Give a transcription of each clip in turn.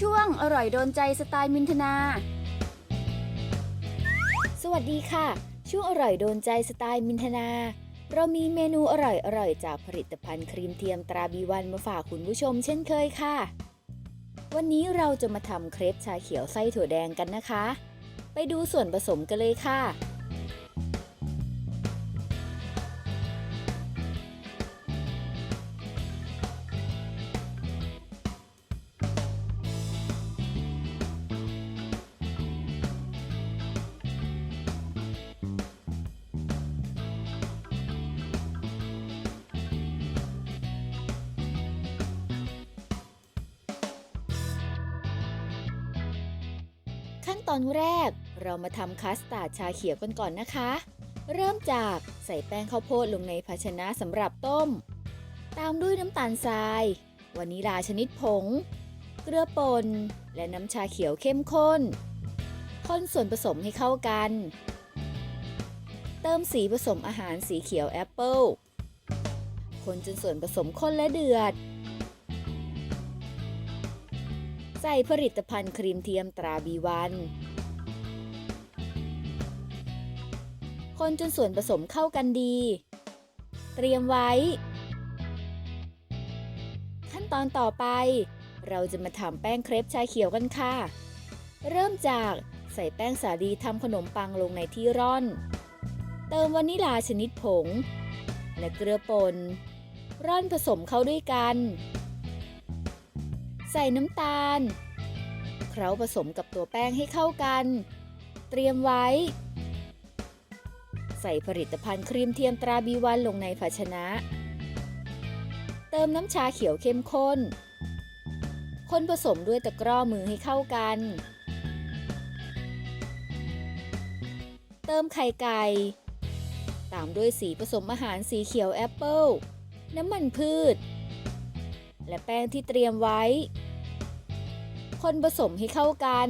ช่วงอร่อยโดนใจสไตล์มินทนา สวัสดีค่ะ ช่วงอร่อยโดนใจสไตล์มินทนา เรามีเมนูอร่อยอร่อยจากผลิตภัณฑ์ครีมเทียมตราบีวันมาฝากคุณผู้ชมเช่นเคยค่ะ วันนี้เราจะมาทำเครปชาเขียวไส้ถั่วแดงกันนะคะ ไปดูส่วนผสมกันเลยค่ะ ขั้นตอนแรก เรามาทำคัสตาร์ดชาเขียวกันก่อนนะคะ เริ่มจากใส่แป้งข้าวโพดลงในภาชนะสำหรับต้ม ตามด้วยน้ำตาลทราย วานิลาชนิดผง เกลือป่น และน้ำชาเขียวเข้มข้น คนส่วนผสมให้เข้ากัน เติมสีผสมอาหารสีเขียวแอปเปิลคนจนส่วนผสมข้นและเดือด ส่ผลิตภัณฑ์ครีมเทียมตราบีวันคนจนส่วนผสมเข้ากันดี เตรียมไว้ ขั้นตอนต่อไป เราจะมาทำแป้งเครปชาเขียวกันค่ะ เริ่มจากใส่แป้งสาลีทำขนมปังลงในที่ร่อน เติมวานิลาชนิดผง และเกลือป่นร่อนผสมเข้าด้วยกัน ใส่น้ำตาล เคล้าผสมกับตัวแป้งให้เข้ากัน เตรียมไว้ ใส่ผลิตภัณฑ์ครีมเทียมตราบีวันลงในภาชนะ เติมน้ำชาเขียวเข้มข้น คนผสมด้วยตะกร้อมือให้เข้ากัน เติมไข่ไก่ตามด้วยสีผสมอาหารสีเขียวแอปเปิลน้ำมันพืช และแป้งที่เตรียมไว้ คนผสมให้เข้ากัน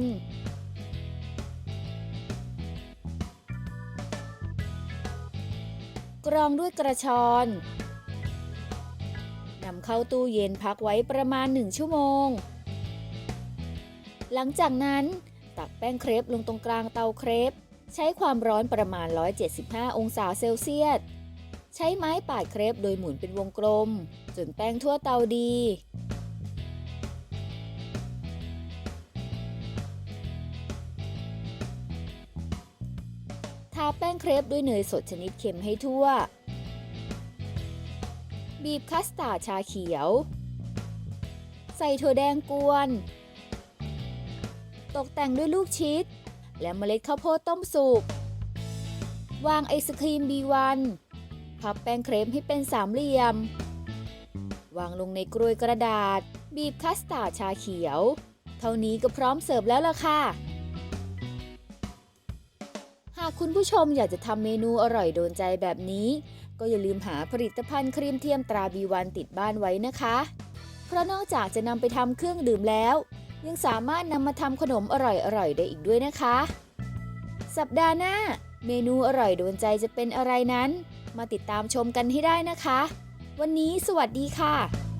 กรองด้วยกระชอนนำเข้าตู้เย็นพักไว้ประมาณ 1 ชั่วโมง หลังจากนั้นตักแป้งเครปลงตรงกลางเตาเครป ใช้ความร้อนประมาณ 175 องศาเซลเซียส ใช้ไม้ปาดเครปโดยหมุนเป็นวงกลม จนแป้งทั่วเตาดี ทาแป้งเครปด้วยเนยสดชนิดเค็มให้ทั่ว บีบคัสตาร์ดชาเขียว ใส่ถั่วแดงกวน ตกแต่งด้วยลูกชิด และเมล็ดข้าวโพดต้มสุก วางไอศครีม B1 พับแป้งเครปให้เป็นสามเหลี่ยม วางลงในกรวยกระดาษ บีบคัสตาร์ดชาเขียว เท่านี้ก็พร้อมเสิร์ฟแล้วล่ะค่ะ หากคุณผู้ชมอยากจะทำเมนูอร่อยโดนใจแบบนี้ ก็อย่าลืมหาผลิตภัณฑ์ครีมเทียมตราบีวันติดบ้านไว้นะคะ เพราะนอกจากจะนำไปทำเครื่องดื่มแล้ว ยังสามารถนำมาทำขนมอร่อยๆได้อีกด้วยนะคะ สัปดาห์หน้าเมนูอร่อยโดนใจจะเป็นอะไรนั้น มาติดตามชมกันให้ได้นะคะ วันนี้สวัสดีค่ะ